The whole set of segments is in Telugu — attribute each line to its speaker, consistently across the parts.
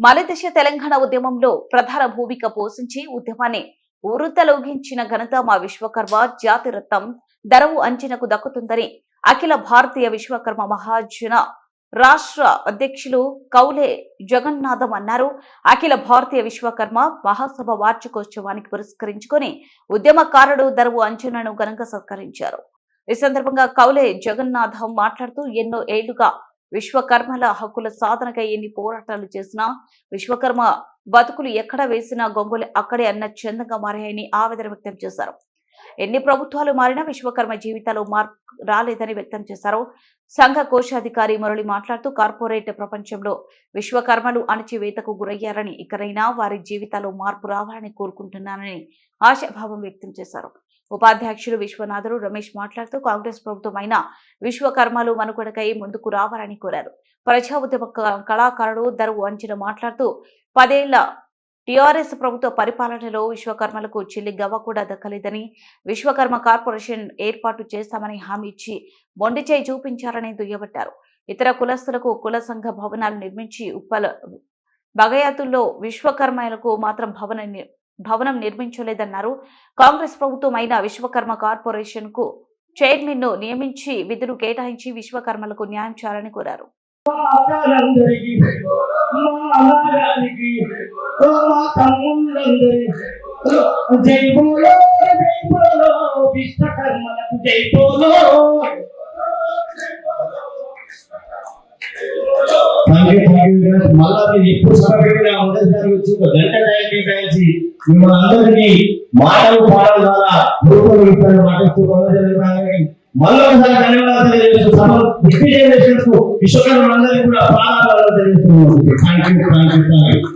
Speaker 1: మలదశ తెలంగాణ ఉద్యమంలో ప్రధాన భూమిక పోషించి ఉద్యమాన్ని ఉరుతలోగించిన ఘనత మా విశ్వకర్మ జాతి రత్నం ధరవు అంచనకు దక్కుతుందని అఖిల భారతీయ విశ్వకర్మ మహాజన రాష్ట్ర అధ్యక్షులు కౌలే జగన్నాథం అన్నారు. అఖిల భారతీయ విశ్వకర్మ మహాసభ వార్షికోత్సవానికి పురస్కరించుకొని ఉద్యమకారుడు ధరవు అంచనను ఘనంగా సత్కరించారు. ఈ సందర్భంగా కౌలే జగన్నాథం మాట్లాడుతూ ఎన్నో ఏళ్ళుగా విశ్వకర్మల హక్కుల సాధనకై ఎన్ని పోరాటాలు చేసినా విశ్వకర్మ బతుకులు ఎక్కడ వేసినా గొంగులు అక్కడే అన్న చందంగా మారాయని ఆవేదన వ్యక్తం చేశారు. ఎన్ని ప్రభుత్వాలు మారినా విశ్వకర్మ జీవితాలు మార్పు రాలేదని వ్యక్తం చేశారు. సంఘ కోశాధికారి మురళి మాట్లాడుతూ కార్పొరేట్ ప్రపంచంలో విశ్వకర్మలు అణచివేతకు గురయ్యారని ఇకరైనా వారి జీవితాలు మార్పు రావాలని కోరుకుంటున్నానని ఆశాభావం వ్యక్తం చేశారు. ఉపాధ్యక్షులు విశ్వనాథుడు రమేష్ మాట్లాడుతూ కాంగ్రెస్ ప్రభుత్వం విశ్వకర్మలు మనుగడకై ముందుకు రావాలని కోరారు. ప్రజా ఉద్యమ క- కళాకారుడు ధరవు అంచిన మాట్లాడుతూ పదేళ్ళ టిఆర్ఎస్ ప్రభుత్వ పరిపాలనలో విశ్వకర్మలకు చెల్లి గవ్వ కూడా దక్కలేదని విశ్వకర్మ కార్పొరేషన్ ఏర్పాటు చేస్తామని హామీ ఇచ్చి మొండిచేయి చూపించారని దుయ్యబట్టారు. ఇతర కులస్తులకు కుల సంఘ భవనాలు నిర్మించి ఉప్పల బగయాతుల్లో విశ్వకర్మలకు మాత్రం భవన భవనం నిర్మించలేదన్నారు. కాంగ్రెస్ ప్రభుత్వం అయిన విశ్వకర్మ కార్పొరేషన్కు చైర్మన్ను నియమించి విధులు కేటాయించి విశ్వకర్మలకు న్యాయం చేయాలని కోరారు.
Speaker 2: జై బోలో జై బోలో విశ్వకర్మలకు జై బోలో. థ్యాంక్ మళ్ళా మీరు ఎప్పుడు సభపెట్టినా మొదటిసారి వచ్చి ఒక గంట టైం కేటాయించి మిమ్మల్ని అందరికీ మాటలు పాటల ద్వారా రూపంలో ఇస్తారని మాటిస్తూ మళ్ళీ ఒకసారి ధన్యవాదాలు తెలియజేస్తూ సభ డిప్యూటీ జనరేషన్స్కు విశ్వకర్మలందరికీ కూడా ప్రాణాలు తెలియజేస్తున్నాను thank you thank you thank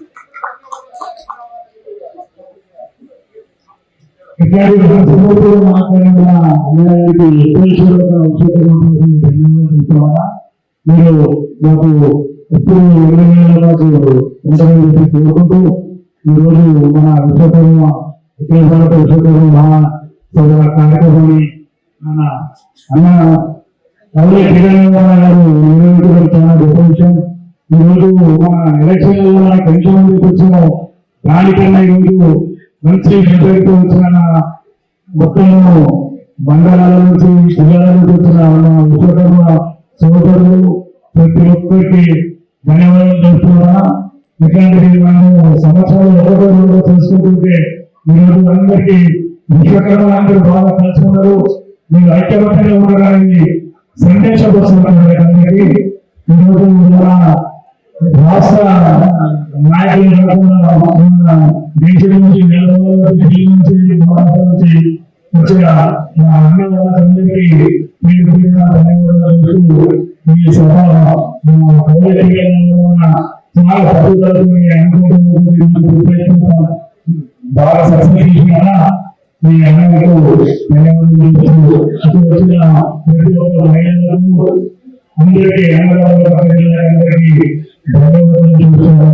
Speaker 2: you
Speaker 3: మాట్లాడిన అందరికీ ఉపయోగపూర్వక ఉపయోగపడుతుంది మీరు మాకు ఎప్పుడు ఎమ్మెల్యేల మాకు ఉంటుందని చెప్పి కోరుకుంటూ ఈరోజు మన విశ్వకర్మ అఖిల భారత విశ్వకర్మ మహా సభ కార్యక్రమాన్ని మన అన్న కౌలే కిరణ్ గారు నిర్వహించడం చాలా గొప్ప విషయం ఈరోజు మన ఎలక్షన్లలో మనకు ఎంతమంది వచ్చామో దానికన్నా ఈరోజు మంచి మెజారిటీ వచ్చిన మొత్తము మండలాల నుంచి జిల్లాల నుంచి వచ్చిన మన విశ్వకర్మ సోదరులు ప్రతి ఒక్కరికి ధన్యవాదాలు తెలుస్తున్నా ఇట్లాంటివి మనము సంవత్సరాలు ఒకరు తెలుసుకుంటుంటే మీరు అందరికీ విశ్వకర్మ అందరూ బాగా కలుసుకున్నారు మీరు ఐక్యమత్యంగా ఉండడానికి సందేశం వస్తున్నారు అందరికీ ఈరోజు మన రాష్ట్ర నాయకులు కాకుండా మన నుంచి నెలకొండ ఢిల్లీ నుంచి మహారాష్ట్ర నుంచి వచ్చిన మా అన్న వాళ్ళందరికీ మీరు ధన్యవాదాలు మా చాలా పట్టుదలతో మీ అనుకుంటున్న బాగా సక్సెస్ చేసిన మీ అన్నకు ధన్యవాదాలు చెబుతూ అటు వచ్చిన ప్రతి ఒక్క మహిళలకు అందరికీ అందరికీ ధన్యవాదాలు